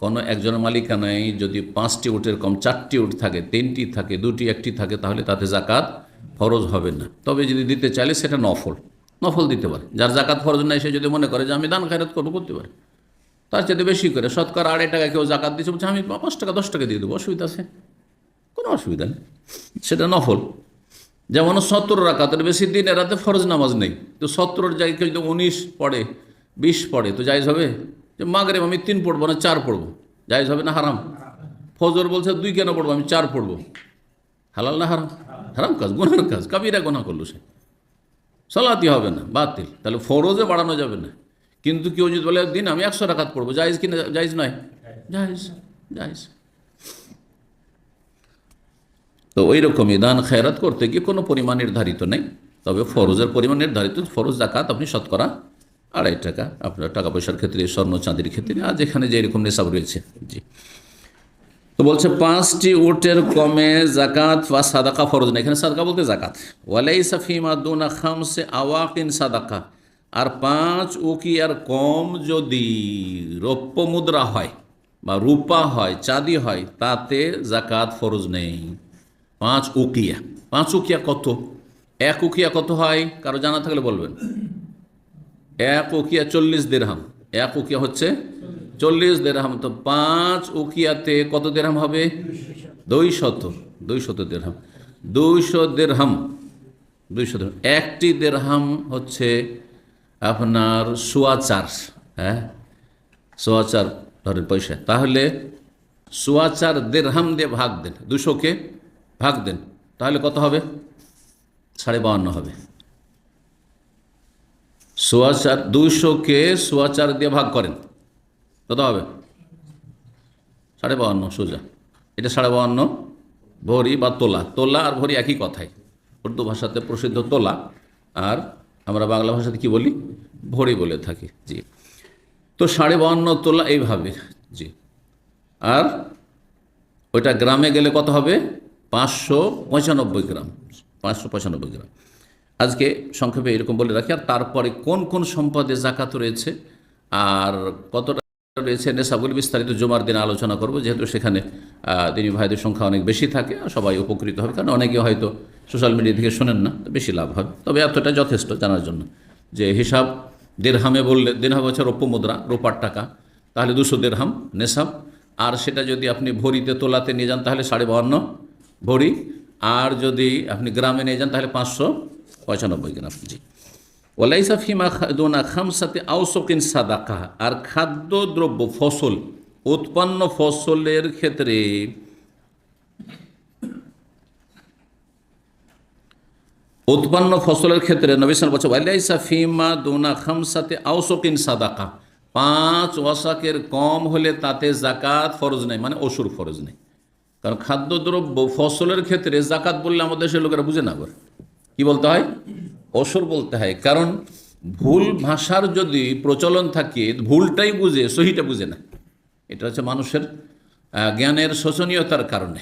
কোনো একজনের মালিকানায় যদি পাঁচটি উটের কম, চারটি উট থাকে, তিনটি থাকে, দুটি, একটি থাকে, তাহলে তাতে জাকাত ফরজ হবে না। তবে যদি দিতে চাইলে সেটা নফল। নফল দিতে পারে। যার জাকাত ফরজ নাই, সে যদি মনে করে যে আমি দান খায়রাত করব, করতে পারে। তার চেয়ে বেশি করে, শতকরা আড়াই টাকা কেউ জাকাত দিচ্ছে বলছে, আমি পাঁচ টাকা, দশ টাকা দিয়ে দেবো, অসুবিধা আছে। কোনো অসুবিধা নেই। সেটা নফল। যেমন সত্তর রাকাতের বেশি দিন রাতে ফরজ নামাজ নেই। তো সত্তরের জায়গায় কেউ যদি উনিশ পড়ে, বিশ পড়ে, তো জায়জ হবে? যে মাগরে আমি তিন পড়ব না, চার পড়ব। জায়জ হবে না হারাম? ফজর বলছে দুই কেন পড়ব? আমি চার পড়ব। হালাল না হারাম? হারাম কাজ, গুনার কাজ। কাবিরা গোনা করল সে। সলাতি হবে না, বাতিল। তাহলে ফরজে বাড়ানো যাবে না। কিন্তু কেউ যদি বলে, দিন আমি একশো টাকাত পড়ব। জায়জ কিনা জায়জ নয়? জায়জ জায়জ। তো ওই রকমই দান খেরাত করতে গিয়ে কোনো পরিমাণ নির্ধারিত নেই। তবে ফরজের পরিমাণ নির্ধারিত, ফরজ, জাকাত আপনি শতকরা আড়াই টাকা আপনার টাকা পয়সার ক্ষেত্রে, স্বর্ণ চাঁদির ক্ষেত্রে, আর যে এরকম নেশাব রয়েছে। জি। তো বলছে, পাঁচটি ওটের কমে জাকাত বা সাদাকা ফরজ না এখানে সাদাকা বলতে জাকাত ওয়ালাই সাফিমা দুনা খামসে আওয়াকিন সাদাকা। আর পাঁচ উকিয়ার কম যদি রৌপ্য মুদ্রা হয় বা রূপা হয়, চাঁদি হয়, তাতে জাকাত ফরজ নেই। পাঁচ উকিয়া। পাঁচ উকিয়া কত? এক উকিয়া কত হয়? কারও জানা থাকলে বলবেন। এক উকিয়া চল্লিশ দেড়হাম। এক উকিয়া হচ্ছে চল্লিশ দেড়হাম। তো পাঁচ উকিয়াতে কত দেড়হাম হবে? দুই শত দুই শত দেড়হাম। দুইশো দেড়হাম দুইশো দেড়হাম। একটি দেড়হাম হচ্ছে আপনার সোয়াচার হ্যাঁ? সোয়াচার ধরেন পয়সা। তাহলে সোয়াচার দেড়হাম দিয়ে ভাগ দেন। দুশোকে ভাগ দেন। তাহলে কত হবে? সাড়ে বাউন্ন হবে। সোয়াচার দুইশোকে সোয়াচার দিয়ে ভাগ করেন। কত হবে? সাড়ে বাহান্ন, সোজা। এটা সাড়ে বাহান্ন, ভরি বা তোলা। তোলা আর ভরি একই কথাই। উর্দু ভাষাতে প্রসিদ্ধ তোলা। আর আমরা বাংলা ভাষাতে কি বলি? ভরি বলে থাকি, জি। তো সাড়ে বাহান্ন তোলা এইভাবে, জি। আর ওইটা গ্রামে গেলে কত হবে? পাঁচশো পঁচানব্বই গ্রাম, পাঁচশো পঁচানব্বই গ্রাম। আজকে সংক্ষেপে এরকম বলে রাখি, আর তারপরে কোন কোন সম্পদে জাকাত রয়েছে আর কতটা রয়েছে নেশাবুল বিস্তারিত জমার দিনে আলোচনা করব, যেহেতু সেখানে তিনি ভাইদের সংখ্যা অনেক বেশি থাকে, আর সবাই উপকৃত হবে, কারণ অনেকে হয়তো সোশ্যাল মিডিয়া থেকে শোনেন না বেশি লাভ হবে। তবে এতটা যথেষ্ট জানার জন্য যে হিসাব, দেড়হামে বললে, দেড়হাম হচ্ছে রৌপ্য মুদ্রা, রূপার টাকা, তাহলে দুশো দেড়হাম নেশাব। আর সেটা যদি আপনি ভরিতে, তোলাতে নিয়ে যান, তাহলে সাড়ে বাহান্ন ভরি। আর যদি আপনি গ্রামে নিয়ে যান, তাহলে পাঁচশো পঁচানব্বই গ্রাম, জি। ওলাইসা ফিমা দোনা খামসাতে আউসকিন সাদাকা। আর খাদ্যদ্রব্য ফসল, উৎপন্ন ফসলের ক্ষেত্রে উৎপন্ন ফসলের ক্ষেত্রে নবিসান বলছে ওয়ালাইসা ফিমা দোনা খামসাতে আউসকিন সাদাকা। পাঁচ ওয়াসাকের কম হলে তাতে জাকাত ফরজ নেই মানে অসুর ফরজ নেই। কারণ খাদ্যদ্রব্য ফসলের ক্ষেত্রে জাকাত বললে আমাদের দেশের লোকেরা বুঝে না আবার। কি বলতে হয়? অসুর বলতে হয়। কারণ ভুল ভাষার যদি প্রচলন থাকে, ভুলটাই বুঝে, সহিটা বুঝে না। এটা হচ্ছে মানুষের জ্ঞানের শোচনীয়তার কারণে।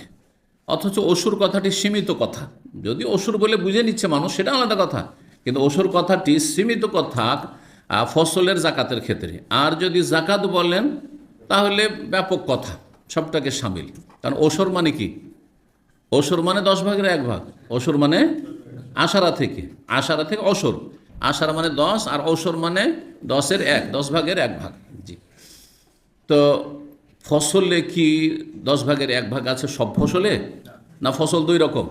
অথচ অসুর কথাটি সীমিত কথা। যদি অসুর বলে বুঝে নিচ্ছে মানুষ, সেটা আলাদা কথা। কিন্তু অসুর কথাটি সীমিত কথা ফসলের জাকাতের ক্ষেত্রে। আর যদি জাকাত বলেন, তাহলে ব্যাপক কথা, সবটাকে সামিল। কারণ অসুর মানে কি? অসুর মানে দশ ভাগের এক ভাগ। অসুর মানে আশারা থেকে আশারা থেকে অসর। আশারা মানে দশ আর অসর মানে দশের এক, দশ ভাগের এক ভাগ। জি। তো ফসলে কি দশ ভাগের এক ভাগ আছে সব ফসলে? না ফসল দুই রকম?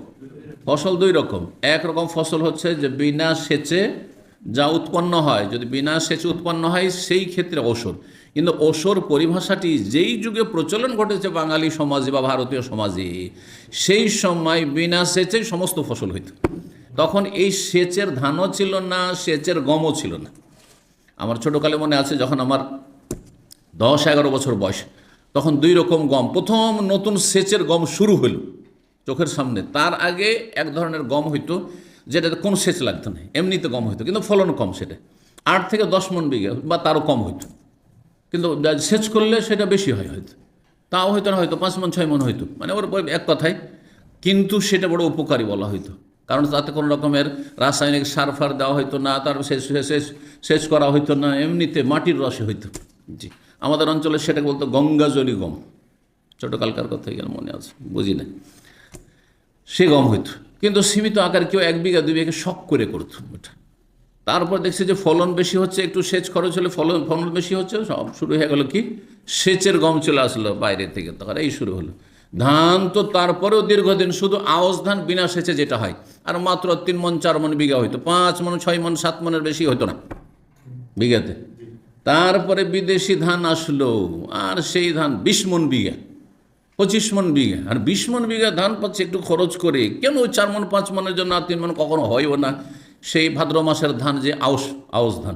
ফসল দুই রকম। এক রকম ফসল হচ্ছে যে বিনা সেচে যা উৎপন্ন হয়, যদি বিনা সেচে উৎপন্ন হয় সেই ক্ষেত্রে ওসর কিন্তু ওসর পরিভাষাটি যেই যুগে প্রচলন ঘটেছে বাঙালি সমাজে বা ভারতীয় সমাজে, সেই সময় বিনা সেচে সমস্ত ফসল হইত। তখন এই সেচের ধানও ছিল না, সেচের গমও ছিল না। আমার ছোটোকালে মনে আছে যখন আমার দশ, এগারো বছর বয়স, তখন দুই রকম গম। প্রথম নতুন সেচের গম শুরু হলো চোখের সামনে। তার আগে এক ধরনের গম হইতো যেটাতে কোনো সেচ লাগতো না, এমনিতে গম হইতো, কিন্তু ফলন কম সেটা। আট থেকে দশ মন বিঘা বা তারও কম হইতো। কিন্তু সেচ করলে সেটা বেশি হয় হয়তো। তাও হয়তো না, হয়তো পাঁচ মন, ছয় মন হইতো। মানে ওর এক কথায়, কিন্তু সেটা বড় উপকারী বলা হইতো। কারণ তাতে কোনো রকমের রাসায়নিক সার ফার দেওয়া হইতো না, তার সেচ সেচ সেচ করা হইতো না, এমনিতে মাটির রসে হইতো। জি। আমাদের অঞ্চলে সেটাকে বলতো গঙ্গাজলি গম। ছোটোকালকার কথা গেল মনে আছে, বুঝি না সে গম হইতো। কিন্তু সীমিত আকার কেউ এক বিঘা, দুই বিঘা শখ করে করতো ওটা। তারপর দেখছি যে ফলন বেশি হচ্ছে, একটু সেচ খরচ হলে ফলন ফলন বেশি হচ্ছে, সব শুরু হয়ে গেল কি? সেচের গম চলে আসলো বাইরে থেকে, তখন এই শুরু হলো। ধান তো তারপরেও দীর্ঘদিন শুধু আওয়াজ ধান বিনা সেচে যেটা হয়। আর মাত্র তিন মন, চার মন বিঘা হইতো। পাঁচ মন, ছয় মন, সাত মনের বেশি হতো না। বিঘাতে। তারপরে বিদেশি ধান আসলো। আর সেই ধান বিশ মন বিঘা, পঁচিশ মন বিঘা। আর বিশ মন বিঘা ধান পাচ্ছে একটু খরচ করে। কেন ওই চার মন, পাঁচ মনের জন্য আর তিন মন কখনো হয়ও না? সেই ভাদ্র মাসের ধান যে আউশ আউশ ধান।